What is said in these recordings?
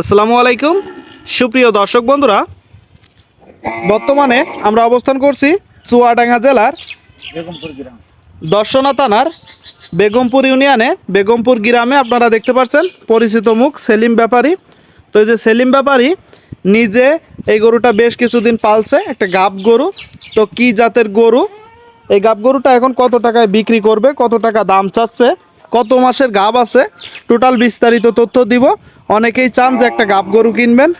আসসালামু আলাইকুম। সুপ্রিয় দর্শক বন্ধুরা, বর্তমানে আমরা অবস্থান করছি চুয়াডাঙ্গা জেলার দর্শনা থানার বেগমপুর ইউনিয়নে। বেগমপুর গ্রামে আপনারা দেখতে পাচ্ছেন পরিচিত মুখ সেলিম ব্যাপারী। তো এই যে সেলিম ব্যাপারী নিজে এই গরুটা বেশ কিছুদিন পালছে, একটা গাব গরু। তো কি জাতের গরু? এই গাব গরুটা এখন কত টাকায় বিক্রি করবে, কত টাকা দাম চাচ্ছে? কত মাসের গাব আছে? টোটাল বিস্তারিত তথ্য দিব। অনেকেই চান যে একটা গাব গরু কিনবেন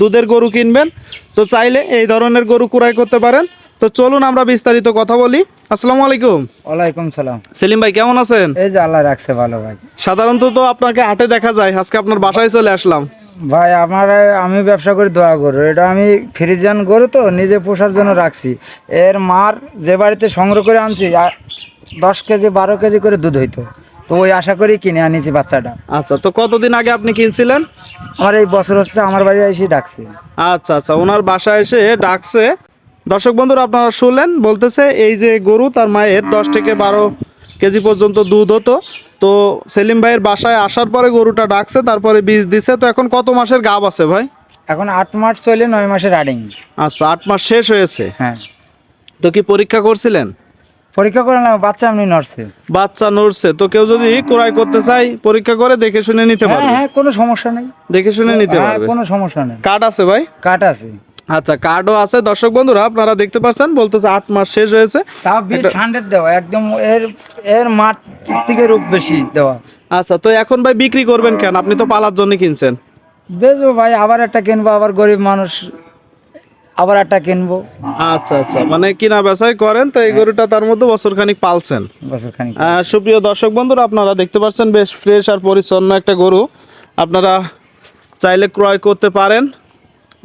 দুধের গরু কিনবেন। তো চাইলে এই ধরনের গরু ক্রয় করতে পারেন। তো চলুন আমরা বিস্তারিত কথা বলি। আসসালামু আলাইকুম। ওয়ালাইকুম সালাম। সেলিম ভাই কেমন আছেন? এই যে আল্লাহ রাখছে ভালো ভাই। সাধারণত তো আপনাকে হাটে দেখা যায়। আজকে আপনার বাসায় চলে আসলাম। ভাই আমার আমি ব্যবসা করি দোয়া গরু। এটা আমি ফ্রিজিয়ান গরু তো নিজে পোষার জন্য রাখছি। এর মার যে বাড়িতে সংগ্রহ করে আনছি দশ কেজি বারো কেজি করে দুধ হইতো। তো ওই আশা করি কিনে আনিছি বাচ্চাটা। আচ্ছা তো কতদিন আগে আপনি কিনছিলেন? আমার এই বছর হচ্ছে আমার বাড়ি এসে ডাকছে। আচ্ছা আচ্ছা ওনার বাসায় এসে ডাকছে। দর্শক বন্ধুরা আপনারা শুনলেন বলতেছে এই যে গরু তার মায়ের দশ থেকে বারো কেজি পর্যন্ত দুধ হতো। তো সেলিম ভাইয়ের বাসায় আসার পরে গরুটা ডাকছে তারপরে বীজ দিছে। তো এখন কত মাসের গাব আছে ভাই? এখন আট মাস চলে নয় মাসের রানিং আচ্ছা আট মাস শেষ হয়েছে। হ্যাঁ। তো কি পরীক্ষা করছিলেন? পরীক্ষা করে না বাচ্চা এমনি নড়ছে। বাচ্চা নড়ছে তো কেউ যদি ক্রয় করতে চাই পরীক্ষা করে দেখে শুনে নিতে হ্যাঁ পারবে। হ্যাঁ কোনো সমস্যা নেই। দেখে শুনে নিতে হ্যাঁ পারবে। কোনো সমস্যা নেই। কার্ড আছে ভাই? কাট আছে। আচ্ছা কার্ডও আছে। দর্শক বন্ধুরা আপনারা দেখতে পাচ্ছেন বলতেছে আট মাস শেষ হয়েছে। তাও বিশ হান্ড্রেড দেওয়া একদম এর এর মাঠ থেকে রূপ বেশি দেওয়া। আচ্ছা তো এখন ভাই বিক্রি করবেন কেন? আপনি তো পালার জন্য কিনছেন। বেচবো ভাই আবার একটা কিনবো আবার গরিব মানুষ আবার একটা কিনবো। আচ্ছা আচ্ছা। মানে কিনা বেচাই করেন তো এই গরুটা তার মধ্যে বছর খানিক পালছেন সুপ্রিয় দর্শক বন্ধুরা আপনারা দেখতে পাচ্ছেন বেশ ফ্রেশ আর পরিচ্ছন্ন একটা গরু। আপনারা চাইলে ক্রয় করতে পারেন।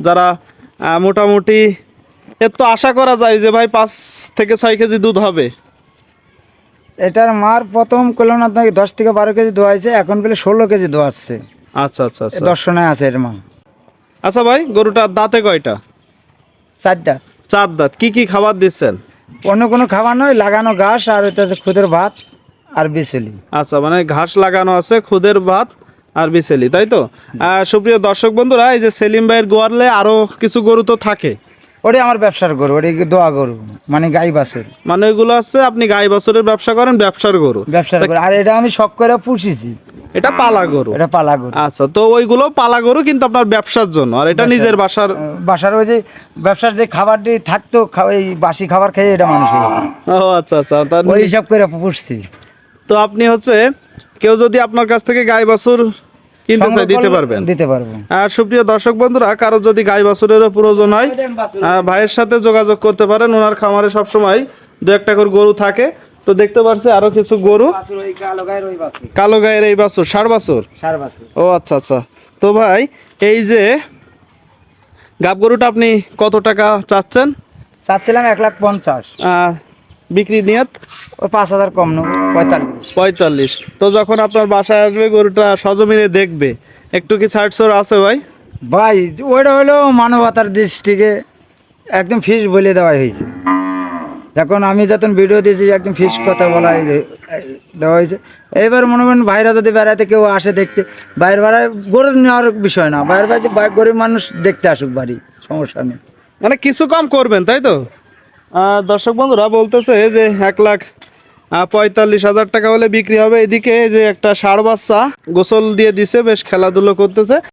যারা মোটামুটি এর তো আশা করা যায় যে ভাই পাঁচ থেকে ছয় কেজি দুধ হবে। এটার মার প্রথম করলাম আপনাকে দশ থেকে বারো কেজি দোয়াইছে এখন পেলে ষোলো কেজি দোয়াচ্ছে আচ্ছা আচ্ছা আচ্ছা। দর্শনায় আছে এর মা আচ্ছা ভাই গরুটার দাঁতে কয়টা? চারটা চার দাঁত। কি কি খাবার দিচ্ছেন? অন্য কোনো খাবার নয় লাগানো ঘাস আর ওইটা আছে খুদের ভাত আর বিচুলি। আচ্ছা মানে ঘাস লাগানো আছে খুদের ভাত আর বিছেলি তাই তো? সুপ্রিয় দর্শক বন্ধুরা এই যে সেলিম ভাইয়ের গোয়ারলে আরও কিছু গরু তো থাকে। ওটাই আমার ব্যবসার গরু ওটাই দোয়া গরু মানে গাই বাছুর। মানে ওইগুলো আছে আপনি গাই বাছুরের ব্যবসা করেন ব্যবসার গরু। ব্যবসার গরু। আর এটা আমি শখ করে পুষিছি। এটা পালা গরু। এটা পালা গরু। আচ্ছা তো ওইগুলো পালা গরু কিন্তু আপনার ব্যবসার জন্য। আর এটা নিজের বাসার বাসার ওই যে ব্যবসার যে খাবারটি থাকতো এই বাসি খাবার খেয়ে এটা মানুষ হয়েছে ও আচ্ছা আচ্ছা তার ওই হিসাব করে পুষছি। তো আপনি হচ্ছে কেউ যদি আপনার কাছ থেকে গাই বাছুর কিনতে চাই দিতে পারবেন। দিতে পারব। আর সুপ্রিয় দর্শক বন্ধুরা কারও যদি গাই বাছুরেরও প্রয়োজন হয় ভাইয়ের সাথে যোগাযোগ করতে পারেন ওনার খামারে সবসময় দু একটা করে গরু থাকে। তো দেখতে পারছে আরও কিছু গরু? কালো গায়ের এই বাছুর ষাট বাছুর? সার ও আচ্ছা আচ্ছা। তো ভাই এই যে গাব গরুটা আপনি কত টাকা চাচ্ছেন? চাচ্ছিলাম এক লাখ পঞ্চাশ। বিক্রি নিয়ত? পাঁচ হাজার কম নেব পঁয়তাল্লিশ। পঁয়তাল্লিশ। তো যখন আপনার বাসায় আসবে গরুটা সজমিনে দেখবে। একটু কি ছাড় ছড় আছে ভাই? ভাই ওইটা হলো মানবতার দৃষ্টিকে একদম ফিস বলে দেওয়া হয়েছে। যখন আমি যখন ভিডিও দিয়েছি, একদম ফিস কথা বলা দেওয়া হয়েছে। এইবার মনে করেন ভাইরা যদি বেড়াতে কেউ আসে দেখতে, বাইরে বেড়ায় গরু নেওয়ার বিষয় না, বাইরে বাড়িতে গরিব মানুষ দেখতে আসুক বাড়ি, সমস্যা নেই। মানে কিছু কম করবেন, তাই তো? দর্শক বন্ধুরা বলতেছে যে এক লাখ পঁয়তাল্লিশ হাজার টাকা হলে বিক্রি হবে। এদিকে যে একটা ষাড় বাচ্চা গোসল দিয়ে দিছে, বেশ খেলাধুলো করতেছে।